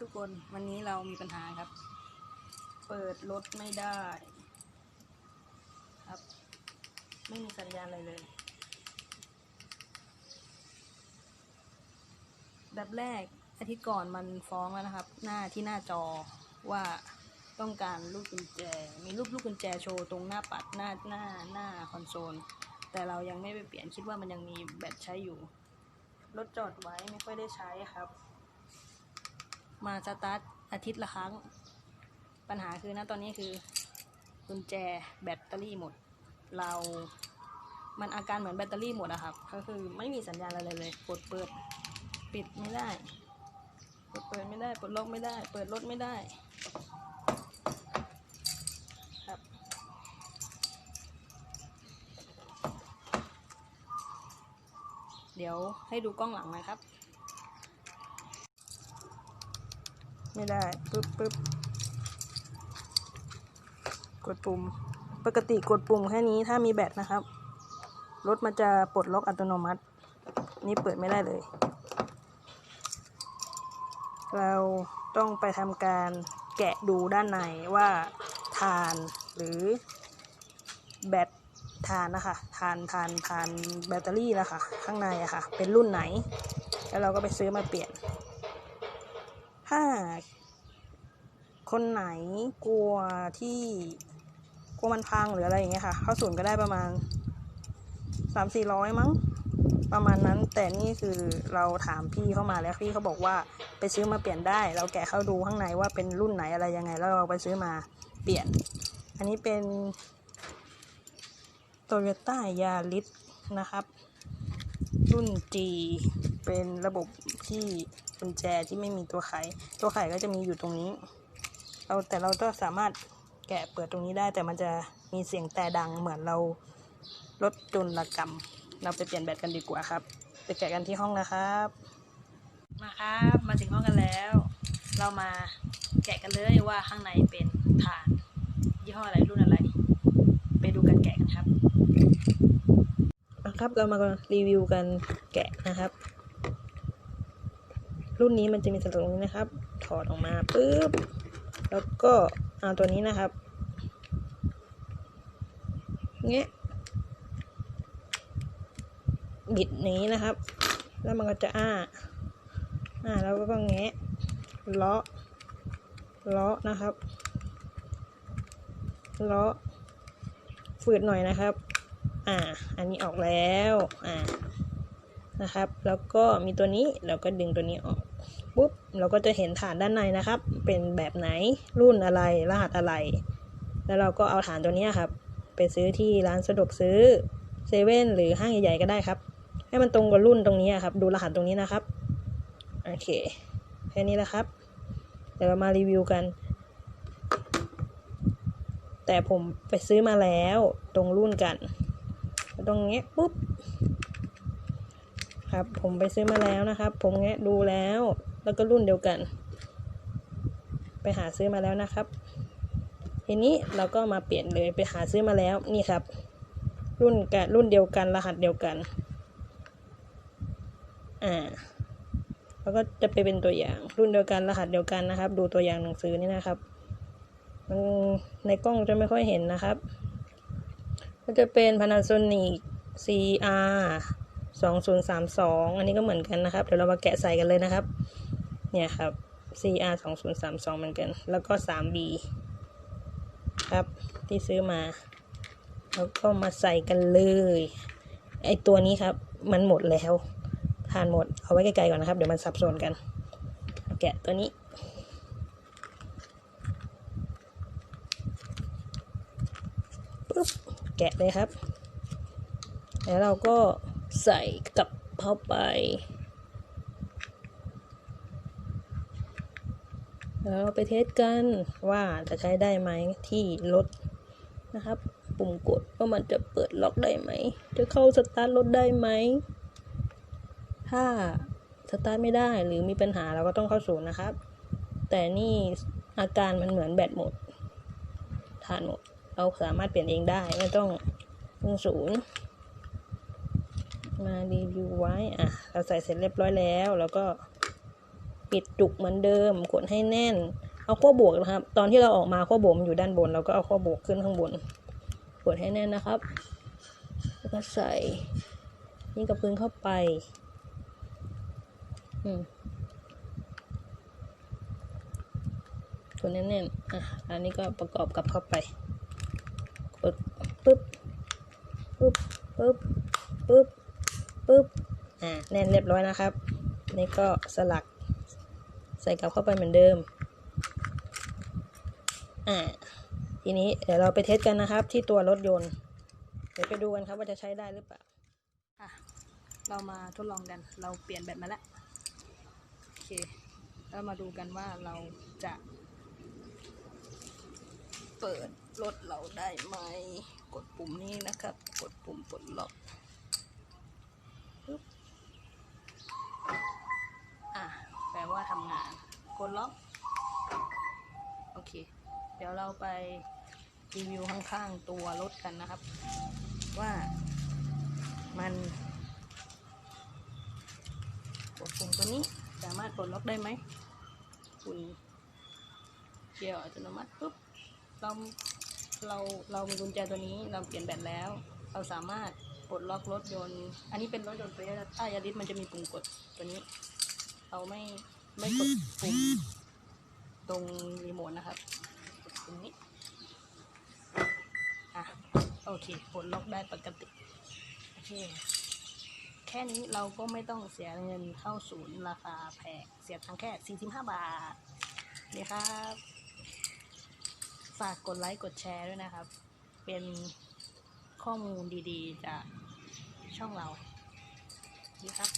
ทุกคนวันนี้เรามีปัญหาครับ เปิดรถไม่ได้ ครับ ไม่มีสัญญาณอะไรเลย แบบแรกอาทิตย์ก่อนมันฟ้องแล้วนะครับ หน้าที่หน้าจอว่าต้องการลูกกุญแจ มีรูปลูกกุญแจโชว์ตรงหน้าปัดหน้าหน้าหน้าคอนโซล แต่เรายังไม่ไปเปลี่ยนคิดว่ามันยังมีแบตใช้อยู่รถจอดไว้ไม่ค่อยได้ใช้ครับ มาสตาร์ทอาทิตย์ละครั้ง ปัญหาคือนะตอนนี้คือกุญแจแบตเตอรี่หมด เรามันอาการเหมือนแบตเตอรี่หมดอะครับ ก็คือไม่มีสัญญาณอะไรเลยกดเปิดปิดไม่ได้กดเปิดไม่ได้ปลดล็อกไม่ได้ เปิดรถไม่ได้ครับเดี๋ยวให้ดูกล้องหลังนะครับ ไม่ได้ปึ๊บปึ๊บกดปุ่ม ปกติกดปุ่มแค่นี้ถ้ามีแบตนะครับ รถมันจะปลดล็อกอัตโนมัติ นี่เปิดไม่ได้เลย เราต้องไปทำการแกะดูด้านในว่าทานหรือแบตทานนะคะทานทานทานแบตเตอรี่แล้วค่ะข้างในอะค่ะ เป็นรุ่นไหน แล้วเราก็ไปซื้อมาเปลี่ยนถ้า คนไหนกลัวที่กลัวมันพังหรืออะไรอย่างเงี้ยค่ะ เข้าศูนย์ก็ได้ประมาณสามสี่ร้อยมั้ง ประมาณนั้น แต่นี่คือเราถามพี่เข้ามาแล้วพี่เขาบอกว่าไปซื้อมาเปลี่ยนได้ เราแกะเข้าดูข้างในว่าเป็นรุ่นไหนอะไรยังไง แล้วเราไปซื้อมาเปลี่ยน อันนี้เป็นโตโยต้ายาริสนะครับ รุ่น G เป็นระบบที่กุญแจที่ไม่มีตัวไข ตัวไขก็จะมีอยู่ตรงนี้ เราแต่เราก็สามารถแกะเปิดตรงนี้ได้ แต่มันจะมีเสียงแต่ดังเหมือนเราลดจุลกรรม เราไปเปลี่ยนแบตกันดีกว่าครับไปแกะกันที่ห้องนะครับ มาครับมาถึงห้องกันแล้ว เรามาแกะกันเลยว่าข้างในเป็นฐานยี่ห้ออะไรรุ่นอะไร ไปดูกันแกะกันครับครับเรามารีวิวกันแกะนะครับ รุ่นนี้มันจะมีสตรงนี้นะครับ ถอดออกมาปุ๊บ แล้วก็เอาตัวนี้นะครับ เงี้ย บิดนี้นะครับ แล้วมันก็จะอ้า อ่า แล้วก็แงะเลาะเลาะนะครับเลาะฝืดหน่อยนะครับ อ่า อันนี้ออกแล้ว อ่า นะครับ แล้วก็มีตัวนี้ เราก็ดึงตัวนี้ออก ปุ๊บ เราก็จะเห็นฐานด้านในนะครับ เป็นแบบไหนรุ่นอะไรรหัสอะไร แล้วเราก็เอาฐานตัวนี้ครับ ไปซื้อที่ร้านสะดวกซื้อเซเว่นหรือห้างใหญ่ๆก็ได้ครับ ให้มันตรงกับรุ่นตรงนี้ครับ ดูรหัสตรงนี้นะครับโอเคแค่นี้แหละครับ เดี๋ยวเรามารีวิวกัน แต่ผมไปซื้อมาแล้วตรงรุ่นกัน ตรงเงี้ยปุ๊บครับผมไปซื้อมาแล้วนะครับ ผมแงะดูแล้ว แล้วก็รุ่นเดียวกัน ไปหาซื้อมาแล้วนะครับ ทีนี้เราก็มาเปลี่ยนเลยไปหาซื้อมาแล้วนี่ครับ รุ่นกันรุ่นเดียวกันรหัสเดียวกัน อ่าแล้วก็จะไปเป็นตัวอย่างรุ่นเดียวกันรหัสเดียวกันนะครับ ดูตัวอย่างหนังสือนี่นะครับมันในกล้องจะไม่ค่อยเห็นนะครับ ก็จะเป็น Panasonic CR 2032 อันนี้ก็เหมือนกันนะครับ เดี๋ยวเรามาแกะใส่กันเลยนะครับ เนี่ยครับ CR 2032เหมือนกัน แล้วก็ 3B ครับ ที่ซื้อมา แล้วก็มาใส่กันเลย ไอตัวนี้ครับ มันหมดแล้วทานหมด เอาไว้ไกลๆก่อนนะครับ เดี๋ยวมันสับสนกัน แกะตัวนี้ปุ๊บ แกะเลยครับ แล้วเราก็ใส่กลับเข้าไป แล้วเราไปเทสกันว่าจะใช้ได้ไหมที่รถนะครับ ปุ่มกดว่ามันจะเปิดล็อกได้ไหม จะเข้าสตาร์ทรถได้ไหม ถ้าสตาร์ทไม่ได้หรือมีปัญหาเราก็ต้องเข้าศูนย์นะครับ แต่นี่อาการมันเหมือนแบตหมดทานหมดเราสามารถเปลี่ยนเองได้ไม่ต้องพึ่งศูนย์มารีวิวไว้อะเราใส่เสร็จเรียบร้อยแล้วแล้วก็ ปิดจุกเหมือนเดิม กดให้แน่น เอาขั้วบวกนะครับ ตอนที่เราออกมาขั้วบวกมันอยู่ด้านบน เราก็เอาขั้วบวกขึ้นข้างบน กดให้แน่นนะครับ แล้วก็ใส่นี่กับพื้นเข้าไปอืมกดแน่นๆอะ อันนี้ก็ประกอบกับเข้าไป กดปึ๊บ ปึ๊บ ปึ๊บ ปึ๊บ ปึ๊บ อ่าแน่นเรียบร้อยนะครับ นี่ก็สลัก ใส่กลับเข้าไปเหมือนเดิม อ่า ทีนี้เดี๋ยวเราไปเทสกันนะครับ ที่ตัวรถยนต์ เดี๋ยวไปดูกันครับว่าจะใช้ได้หรือเปล่า อะ เรามาทดลองกัน เราเปลี่ยนแบตมาแล้ว โอเค แล้วมาดูกันว่าเราจะ เปิดรถเราได้ไหม กดปุ่มนี้นะครับ กดปุ่มปลดล็อกปึ๊บอะ แปลว่าทำงาน กดล็อก โอเค เราไปรีวิวข้างๆตัวรถกันนะครับ ว่ามันกดปุ่มตัวนี้สามารถปลดล็อกได้ไหมคุณเกียร์อัตโนมัติปุ๊บเราเราเรามีกุญแจตัวนี้เราเปลี่ยนแบตแล้ว เราสามารถปลดล็อกรถยนต์อันนี้เป็นรถยนต์โตโยต้ายาริสมันจะมีปุ่มกดตัวนี้ เราไม่ไม่กดปุ่มตรงรีโมทนะครับ กดปุ่มนี้อะโอเคปลดล็อกได้ปกติโอเคแค่นี้เราก็ไม่ต้องเสียเงินเข้าศูนย์ราคาแพงเสียทังแค่ 45 บาทนี่ครับฝากกดไลค์กดแชร์ด้วยนะครับ เป็นข้อมูลดีๆ จากช่องเราดีครับ